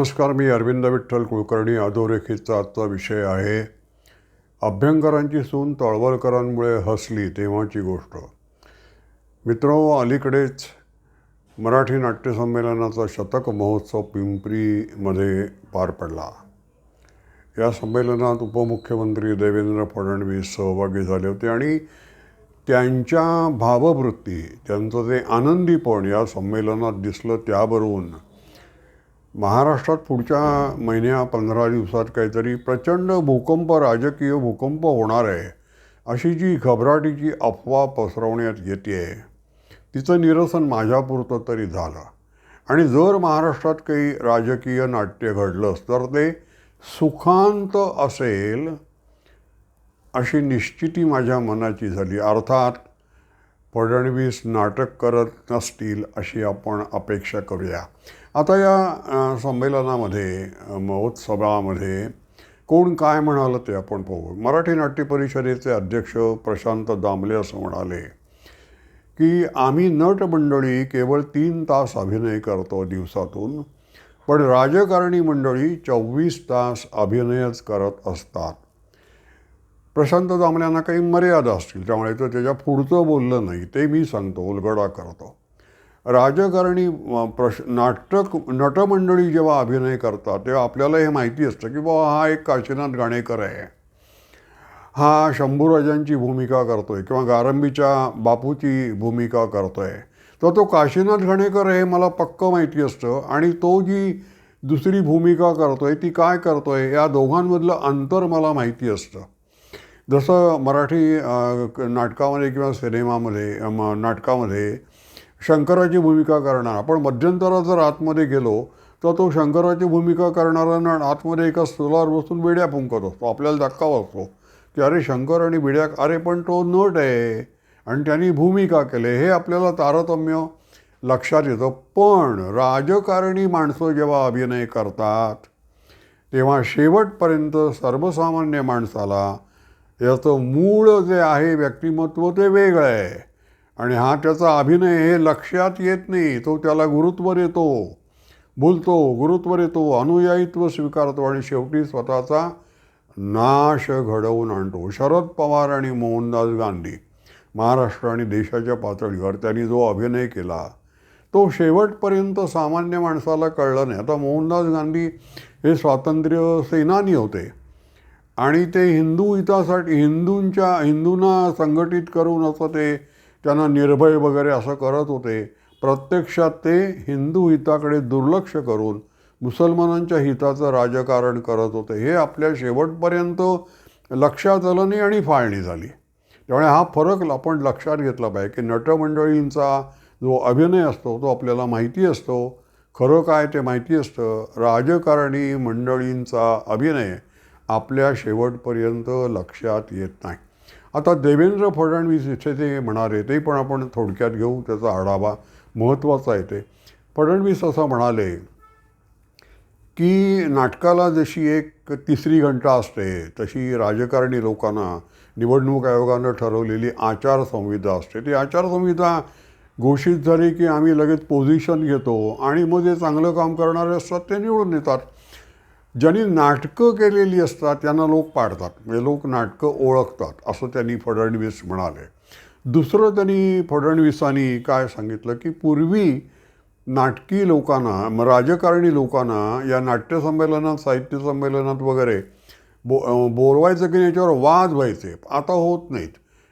नमस्कार मी अरविंद विठ्ठल कुलकर्णी. अधोरेखितचा आजचा विषय आहे अभ्यंकरांची सून तळवलकरांमुळे हसली तेव्हाची गोष्ट. मित्र अलीकडेच मराठी नाट्यसंमेलनाचा शतक महोत्सव पिंपरीमध्ये पार पडला. या संमेलनात उपमुख्यमंत्री देवेंद्र फडणवीस सहभागी झाले होते आणि त्यांच्या भाववृत्ती त्यांचं ते आनंदीपण या संमेलनात दिसलं त्यावरून महाराष्ट्रात पुढच्या महिन्या पंधरा दिवसात काहीतरी प्रचंड भूकंप राजकीय भूकंप होणार आहे अशी जी घबराटीची अफवा पसरवण्यात येते तिचं निरसन माझ्यापुरतं तरी झालं. आणि जर महाराष्ट्रात काही राजकीय नाट्य घडलंच तर ते सुखांत असेल अशी निश्चिती माझ्या मनाची झाली. अर्थात फडणवीस नाटक करत नसतील अशी आपण अपेक्षा करूया. आता या संमेलनामध्ये महोत्सवामध्ये कोण काय म्हणालं ते आपण पाहू. मराठी नाट्य परिषदेचे अध्यक्ष प्रशांत दामले असं म्हणाले की आम्ही नट मंडळी केवळ तीन तास अभिनय करतो दिवसातून पण राजकारणी मंडळी चोवीस तास अभिनयच करत असतात. प्रशांत दामल्यांना काही मर्यादा असतील त्यामुळे तर त्याच्या पुढचं बोललं नाही ते मी सांगतो उलगडा करतो. राजकारणी प्रश नाटक नटमंडळी जेव्हा अभिनय करतात तेव्हा आपल्याला हे माहिती असतं की बाबा हा एक काशीनाथ गाणेकर आहे. हा शंभूराजांची भूमिका करतोय किंवा गारंबीच्या बापूची भूमिका करतोय. तर तो काशीनाथ घाणेकर हे मला पक्क माहिती असतं. आणि तो जी दुसरी भूमिका करतोय ती काय करतोय या दोघांमधलं अंतर मला माहिती असतं. जसं मराठी नाटकामध्ये किंवा सिनेमामध्ये म- नाटकामध्ये शंकराची भूमिका करणार आपण मध्यंतरात जर आतमध्ये गेलो तर तो शंकराची भूमिका करणाऱ्यांना आतमध्ये एका स्टुलावर बसून बिड्या फुंकत असतो आपल्याला धक्का बसतो की अरे शंकर आणि बिड्या अरे पण तो नट आहे आणि त्यांनी भूमिका केले हे आपल्याला तारतम्य लक्षात येतं. पण राजकारणी माणसं जेव्हा अभिनय करतात तेव्हा शेवटपर्यंत सर्वसामान्य माणसाला याचं मूळ जे आहे व्यक्तिमत्व ते वेगळं आहे. आणि हा त्याचा अभिनय हे लक्षात येत नाही. तो त्याला गुरुत्व येतो बोलतो गुरुत्व येतो अनुयायित्व स्वीकारतो. आणि शेवटी स्वतःचा नाश घडवून आणतो. शरद पवार आणि मोहनदास गांधी महाराष्ट्र आणि देशाच्या पातळीवर त्यांनी जो अभिनय केला तो शेवटपर्यंत सामान्य माणसाला कळलं नाही. आता मोहनदास गांधी हे स्वातंत्र्य सेनानी होते. आणि ते हिंदू हितासाठी हिंदूंच्या हिंदूंना संघटित करून असं ते त्यांना निर्भय वगैरे असं करत होते. प्रत्यक्षात ते हिंदू हिताकडे दुर्लक्ष करून मुसलमानांच्या हिताचं राजकारण करत होते. हे आपल्या शेवटपर्यंत लक्षात आलं नाही आणि फाळणी झाली. त्यामुळे हा फरक आपण लक्षात घेतला पाहिजे की नटमंडळींचा जो अभिनय असतो तो आपल्याला माहिती असतो. खरं काय ते माहिती असतं. राजकारणी मंडळींचा अभिनय आपल्या शेवटपर्यंत लक्षात येत नाही. आता देवेंद्र फडणवीस इथे ते म्हणाले ते पण आपण थोडक्यात घेऊ त्याचा आढावा महत्त्वाचा आहे ते. फडणवीस असं म्हणाले की नाटकाला जशी एक तिसरी घंटा असते तशी राजकारणी लोकांना निवडणूक आयोगानं ठरवलेली आचारसंहिता असते. ती आचारसंहिता घोषित झाली की आम्ही लगेच पोझिशन घेतो आणि मग जे चांगलं काम करणारे असतात ते निवडून येतात. ज्यांनी नाटकं केलेली असतात त्यांना लोक पाडतात. म्हणजे लोक नाटकं ओळखतात असं त्यांनी फडणवीस म्हणाले. दुसरं त्यांनी फडणवीसांनी काय सांगितलं की पूर्वी नाटकी लोकांना मग राजकारणी लोकांना या नाट्यसंमेलनात साहित्य संमेलनात वगैरे बो बोलवायचं की याच्यावर वाद व्हायचे. आता होत नाहीत.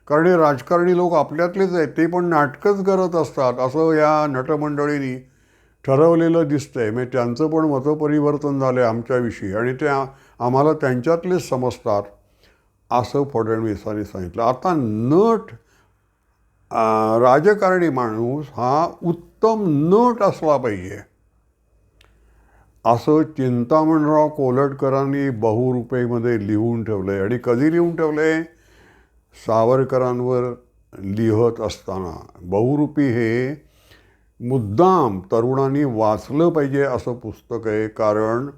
कारण हे राजकारणी लोक आपल्यातलेच आहेत ते पण नाटकंच करत असतात असं या नटमंडळींनी ठरवलेलं दिसतंय. म्हणजे त्यांचं पण मतपरिवर्तन झालं आहे आमच्याविषयी. आणि ते आम्हाला त्यांच्यातलेच समजतात असं फडणवीसांनी सांगितलं. आता नट राजकारणी माणूस हा उत्तम नट असला पाहिजे. असं चिंतामणराव कोलटकरांनी बहुरुपेमध्ये लिहून ठेवलं आहे आणि कधी लिहून ठेवलं आहे सावरकरांवर लिहत असताना. बहुरूपी हे मुद्दाम तरुणांनी वाचलं पाहिजे असं पुस्तक आहे कारण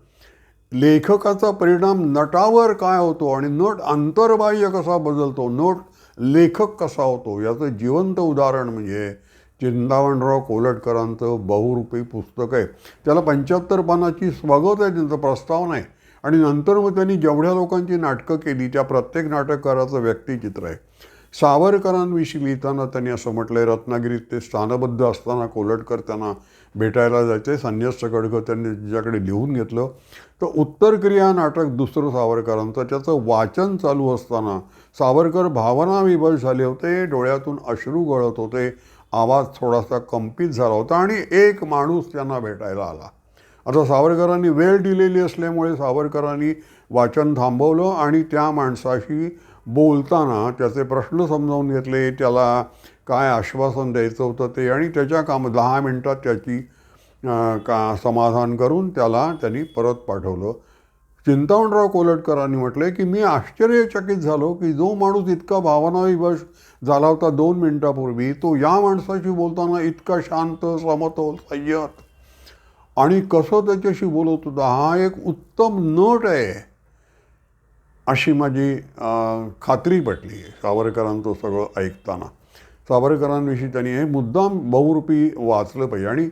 लेखकाचा परिणाम नटावर काय होतो आणि नट अंतर्बाह्य कसा बदलतो नट लेखक कसा होतो याचं जिवंत उदाहरण म्हणजे चिंदावणराव कोलटकरांचं बहुरूपी पुस्तक आहे. त्याला पंच्याहत्तर पानाची स्वागत आहे त्यांचं प्रस्ताव नाही. आणि नंतर मग त्यांनी जेवढ्या लोकांची नाटकं केली त्या प्रत्येक नाटककाराचं व्यक्तिचित्र आहे. सावरकरांविषयी लिहिताना त्यांनी असं म्हटलं आहे रत्नागिरीत ते स्थानबद्ध असताना कोलटकर त्यांना भेटायला जायचे संन्यास खडगं त्यांनी ज्याकडे लिहून घेतलं. तर उत्तर क्रिया नाटक दुसरं सावरकरांचं त्याचं वाचन चालू असताना सावरकर भावनाविभल झाले होते डोळ्यातून अश्रू गळत होते आवाज थोडासा कंपित झाला होता आणि एक माणूस त्यांना भेटायला आला. आता सावरकरांनी वेळ दिलेली असल्यामुळे सावरकरांनी वाचन थांबवलं आणि त्या माणसाशी बोलताना त्याचे प्रश्न समजावून घेतले त्याला काय आश्वासन द्यायचं होतं ते आणि त्याच्या काम दहा मिनटात त्याची का समाधान करून त्याला त्यांनी परत पाठवलं. चिंतावणराव कोलटकरांनी म्हटले की मी आश्चर्यचकित झालो की जो माणूस इतका भावनाविवश झाला होता दोन मिनटापूर्वी तो या माणसाशी बोलताना इतका शांत समतोल संयत आणि कसं त्याच्याशी बोलत होता? हा एक उत्तम नट आहे. अशी माझी खात्री पटली सावरकरांचं सगळं ऐकताना. सावरकरांविषयी त्यांनी हे मुद्दाम बहुरूपी वाचलं पाहिजे. आणि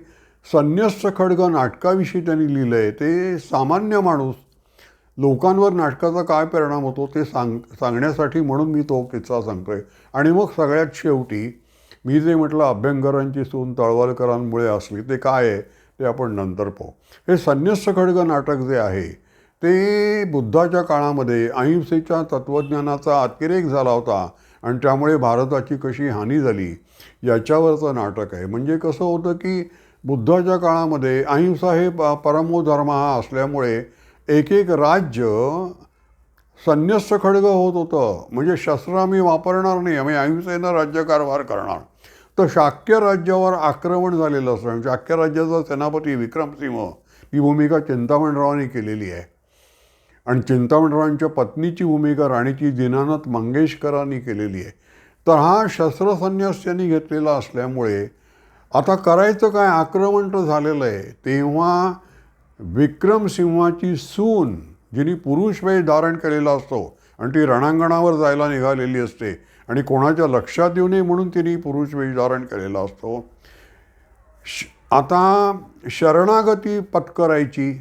संन्यस्त खडग नाटकाविषयी त्यांनी लिहिलं आहे ते सामान्य माणूस लोकांवर नाटकाचा काय परिणाम होतो ते सांग सांगण्यासाठी म्हणून मी तो किस्सा सांगतो आहे आणि मग सगळ्यात शेवटी मी जे म्हटलं अभ्यंकरांची सून तळवलकरांमुळे असली ते काय आहे ते आपण नंतर पाहू. हे संन्यस्त खडग नाटक जे आहे ते बुद्धाच्या काळामध्ये अहिंसेच्या तत्त्वज्ञानाचा अतिरेक झाला होता आणि त्यामुळे भारताची कशी हानी झाली याच्यावरचं नाटक आहे. म्हणजे कसं होतं की बुद्धाच्या काळामध्ये अहिंसा हे प परमो धर्म हा असल्यामुळे एक एक राज्य संन्यस्त खडग होत होतं. म्हणजे शस्त्र आम्ही वापरणार नाही आम्ही अहिंसेनं राज्यकारभार करणार. तर शाक्य राज्यावर आक्रमण झालेलं असतं. शाक्य राज्याचा सेनापती विक्रमसिंह ही भूमिका चिंतामणरावांनी केलेली आहे. आणि चिंतामणरावांच्या पत्नीची भूमिका राणीची दीनानाथ मंगेशकरांनी केलेली आहे. तर हा शस्त्रसन्यास त्यांनी घेतलेला असल्यामुळे आता करायचं काय आक्रमण तर झालेलं आहे. तेव्हा विक्रमसिंहाची सून जिने पुरुष वेश धारण केलेला असतो आणि ती रणांगणावर जायला निघालेली असते आणि कोणाच्या लक्षात येऊ नये म्हणून तिने पुरुष वेश धारण केलेला असतो. श आता शरणागती पत्करायची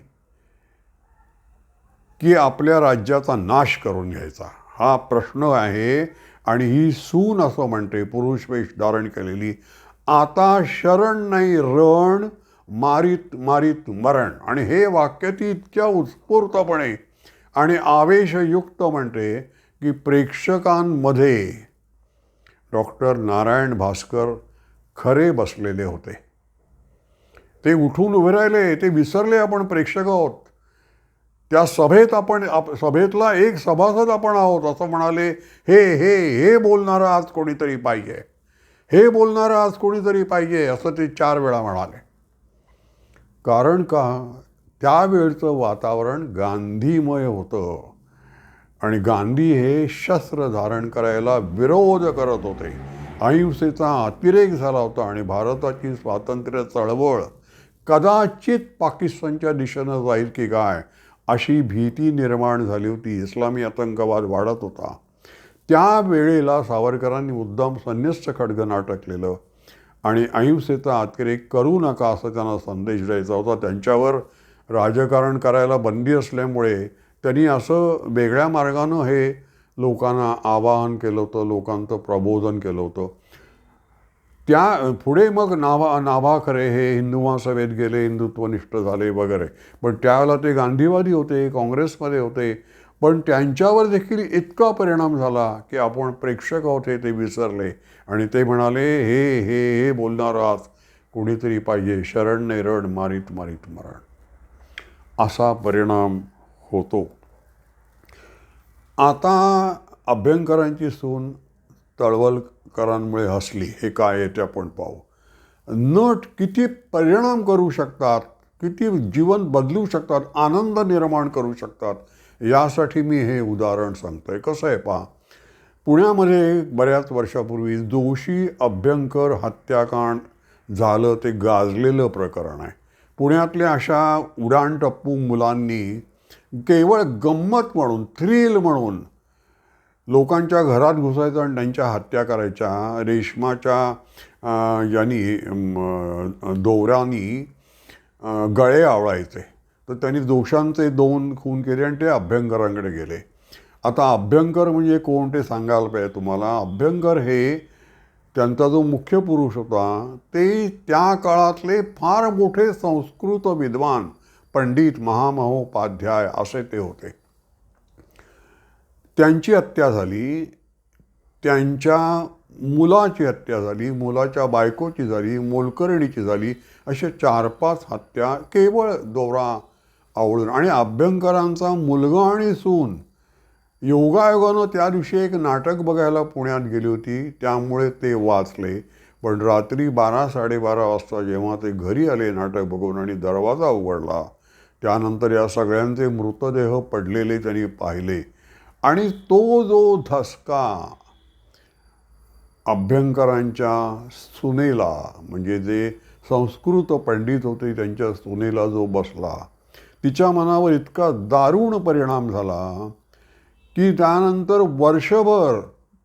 की आपल्या राज्याचा नाश करून घ्यायचा. हा प्रश्न आहे आणि ही सून असं म्हणते पुरुष वेश धारण केलेली. आता शरण नाही रण मारित मारीत मरण. आणि हे वाक्य ती इतक्या उत्स्फूर्तपणे आणि आवेशयुक्त म्हणते की प्रेक्षकांमध्ये डॉक्टर नारायण भास्कर खरे बसलेले होते. ते उठून उभे राहिले ते विसरले आपण प्रेक्षक आहोत. त्या सभेत आपण आप सभेतला एक सभासद आपण आहोत असं म्हणाले हे हे हे बोलणारं आज कोणीतरी पाहिजे. हे बोलणारं आज कोणीतरी पाहिजे असं ते चार वेळा म्हणाले. कारण का? त्यावेळचं वातावरण गांधीमय होतं. आणि गांधी हे शस्त्र धारण करायला विरोध करत होते. अहिंसेचा अतिरेक झाला होता आणि भारताची स्वातंत्र्य चळवळ कदाचित पाकिस्तानच्या दिशेनं जाईल की काय? अशी भीती निर्माण झाली होती. इस्लामी आतंकवाद वाढत होता. त्या वेळेला सावरकरांनी मुद्दाम संन्यस्त खडग नाटकलेलं आणि अहिंसेचा अतिरेक करू नका असं त्यांना संदेश द्यायचा होता. त्यांच्यावर राजकारण करायला बंदी असल्यामुळे त्यांनी असं वेगळ्या मार्गानं हे लोकांना आवाहन केलं होतं लोकांचं प्रबोधन केलं होतं. त्या पुढे मग नाभा नाभा खरे हे हिंदू सभेत गेले हिंदुत्वनिष्ठ झाले वगैरे. पण त्यावेळेला ते गांधीवादी होते काँग्रेसमध्ये होते. पण त्यांच्यावर देखील इतका परिणाम झाला की आपण प्रेक्षक आहोत हे ते विसरले. आणि ते म्हणाले हे हे हे बोलणार आहात कोणीतरी पाहिजे. शरण ने रड मारीत मारीत मरण. असा परिणाम होतो. आता अभ्यंकरांची सून तळवल करांमुळे हसली हे काय आहे ते आपण पाहू. नट किती परिणाम करू शकतात किती जीवन बदलू शकतात आनंद निर्माण करू शकतात यासाठी मी हे उदाहरण सांगतो आहे कसं आहे पहा पुण्यामध्ये बऱ्याच वर्षापूर्वी जोशी अभ्यंकर हत्याकांड झालं ते गाजलेलं प्रकरण आहे. पुण्यातल्या अशा उडाणटप्पू मुलांनी केवळ गंमत म्हणून थ्रिल म्हणून लोकांच्या घरात घुसायचं आणि त्यांच्या हत्या करायच्या. रेशमाच्या यांनी दोऱ्यांनी गळे आवळायचे. तर त्यांनी दोषांचे दोन खून केले आणि ते अभ्यंकरांकडे गेले. आता अभ्यंकर म्हणजे कोण ते सांगायला पाहिजे तुम्हाला? अभ्यंकर हे त्यांचा जो मुख्य पुरुष होता ते त्या काळातले फार मोठे संस्कृत विद्वान पंडित महामहोपाध्याय असे ते होते. त्यांची हत्या झाली त्यांच्या मुलाची हत्या झाली मुलाच्या बायकोची झाली मोलकर्णीची झाली असे चार पाच हत्या केवळ दोरा आवडून आणि अभ्यंकरांचा मुलगा आणि सून योगायोगानं त्या दिवशी एक नाटक बघायला पुण्यात गेली होती त्यामुळे ते वाचले. पण रात्री बारा साडेबारा वाजता जेव्हा ते घरी आले नाटक बघून आणि दरवाजा उघडला त्यानंतर या सगळ्यांचे मृतदेह पडलेले त्यांनी पाहिले. आणि तो जो धसका अभ्यंकरांच्या सुनेला म्हणजे जे संस्कृत पंडित होते त्यांच्या सुनेला जो बसला तिच्या मनावर इतका दारुण परिणाम झाला की त्यानंतर वर्षभर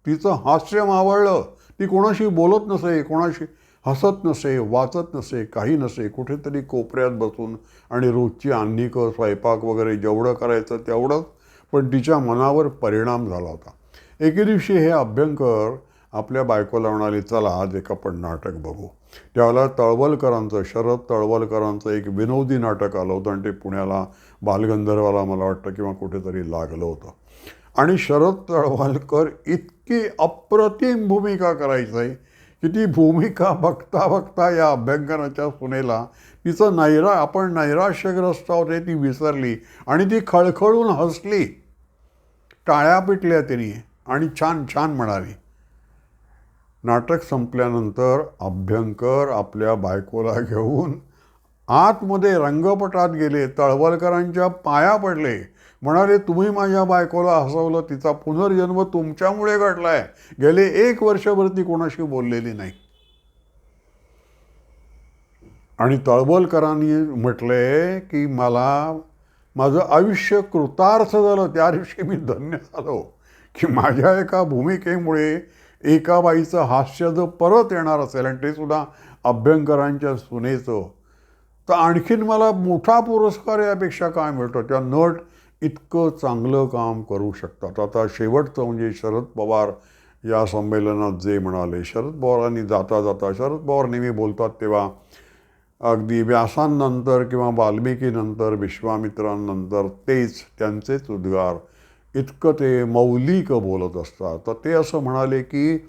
तिचं हास्य मावळलं. ती कोणाशी बोलत नसे कोणाशी हसत नसे वाचत नसे काही नसे कुठेतरी कोपऱ्यात बसून आणि रोजची अन्निकं स्वयंपाक वगैरे जेवढं करायचं तेवढंच पण तिच्या मनावर परिणाम झाला होता. एके दिवशी हे अभ्यंकर आपल्या बायकोला म्हणाले चला आज एक आपण नाटक बघू. त्यावेळेला तळवलकरांचं शरद तळवलकरांचं एक विनोदी नाटक आलं होतं आणि ते पुण्याला बालगंधर्वाला मला वाटतं किंवा कुठेतरी लागलं होतं. आणि शरद तळवलकर इतकी अप्रतिम भूमिका करायचं की ती भूमिका बघता बघता या अभ्यंकराच्या सुनेला तिचं नैरा आपण नैराश्यग्रस्त आहोत हे ती विसरली आणि ती खळखळून हसली. टाळ्या पिटल्या तिने आणि छान छान म्हणाली. नाटक संपल्यानंतर अभ्यंकर आपल्या बायकोला घेऊन आतमध्ये रंगपटात गेले तळवलकरांच्या पाया पडले. म्हणाले तुम्ही माझ्या बायकोला हसवलं तिचा पुनर्जन्म तुमच्यामुळे घडलाय. गेले एक वर्षभर ती कोणाशी बोललेली नाही. आणि तळवलकरांनी म्हटले की मला माझं आयुष्य कृतार्थ झालं त्या दिवशी मी धन्य झालो की माझ्या एका भूमिकेमुळे एका बाईचं हास्य जर परत येणार असेल आणि ते सुद्धा अभ्यंकरांच्या सुनेचं तर आणखीन मला मोठा पुरस्कार यापेक्षा काय मिळतो? त्या नट इतकं चांगलं काम करू शकतात. आता शेवटचं म्हणजे शरद पवार या संमेलनात जे म्हणाले शरद पवारांनी जाता जाता शरद पवार नेहमी बोलतात तेव्हा अगदी व्यासांनंतर किंवा वाल्मिकीनंतर विश्वामित्रांनंतर तेच त्यांचेच उद्गार. इतकं ते मौलिक बोलत असतात. तर ते असं म्हणाले की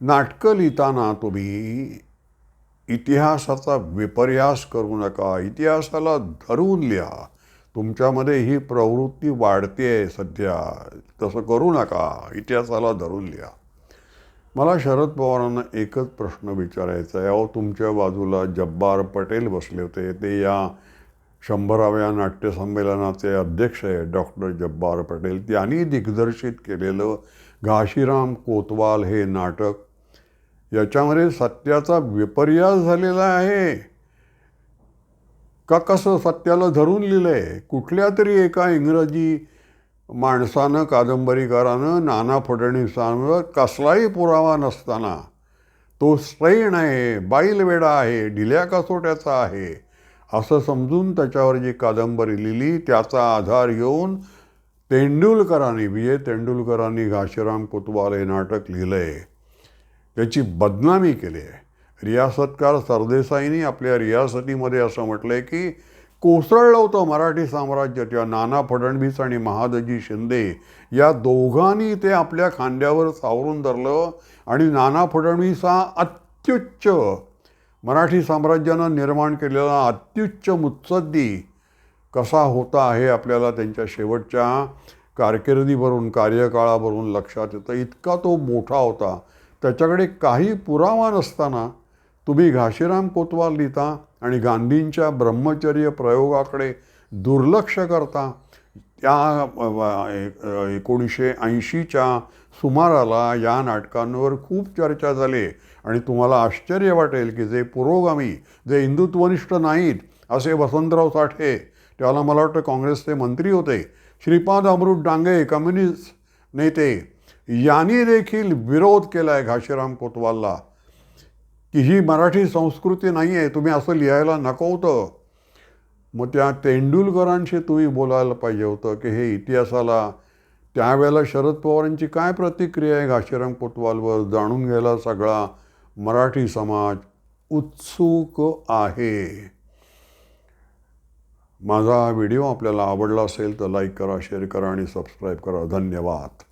नाटकं लिहिताना तुम्ही इतिहासाचा विपर्यास करू नका. इतिहासाला धरून लिहा. तुमच्यामध्ये ही प्रवृत्ती वाढते आहे सध्या. तसं करू नका. इतिहासाला धरून लिहा. मला शरद पवारांना एकच प्रश्न विचारायचा आहे. अहो तुमच्या बाजूला जब्बार पटेल बसले होते. ते या शंभराव्या नाट्यसंमेलनाचे अध्यक्ष आहे डॉक्टर जब्बार पटेल. त्यांनी दिग्दर्शित केलेलं घाशीराम कोतवाल हे नाटक याच्यामध्ये सत्याचा विपर्यास झालेला आहे. का कसं सत्याला धरून लिहिलं आहे कुठल्या तरी एका इंग्रजी माणसानं कादंबरीकारानं नाना फडणवीसांवर कसलाही पुरावा नसताना तो स्ट्रेन आहे बाईलवेडा आहे ढिल्या कसोट्याचा आहे असं समजून त्याच्यावर जी कादंबरी लिहिली त्याचा आधार घेऊन तेंडुलकरांनी विजय तेंडुलकरांनी घाशीराम कोतवाल हे नाटक लिहिलं आहे त्याची बदनामी केली आहे. रियासतकार सरदेसाईंनी आपल्या रियासतीमध्ये असं म्हटलं आहे की कोसळलं होतं मराठी साम्राज्य तेव्हा नाना फडणवीस आणि महादजी शिंदे या दोघांनी ते आपल्या खांद्यावर सावरून धरलं आणि नाना फडणवीस हा अत्युच्च मराठी साम्राज्यानं निर्माण केलेला अत्युच्च मुत्सद्दी कसा होता हे आपल्याला त्यांच्या शेवटच्या कारकिर्दीवरून कार्यकाळावरून लक्षात येतं. इतका तो मोठा होता. त्याच्याकडे काही पुरावा नसताना तुम्ही घाशीराम कोतवाल लिहिता आणि गांधींच्या ब्रह्मचर्य प्रयोगाकडे दुर्लक्ष करता त्या एकोणीसशे ऐंशीच्या सुमाराला या नाटकांवर खूप चर्चा झाली आणि तुम्हाला आश्चर्य वाटेल की जे पुरोगामी जे हिंदुत्वनिष्ठ नाहीत असे वसंतराव साठे त्याला मला वाटतं काँग्रेसचे मंत्री होते श्रीपाद अमृत डांगे कम्युनिस्ट नेते यांनी देखील विरोध केला आहे घाशीराम कोतवालला. की ही मराठी संस्कृती नाही आहे तुम्ही असं लिहायला नको होतं. मग त्या तेंडुलकरांशी तुम्ही बोलायला पाहिजे होतं की हे इतिहासाला त्यावेळेला शरद पवारांची काय प्रतिक्रिया आहे घाशीराम कोतवालवर? जाणून घ्यायला सगळा मराठी समाज उत्सुक आहे. माझा हा व्हिडिओ आपल्याला आवडला असेल तर लाईक करा शेअर करा आणि सबस्क्राईब करा. धन्यवाद.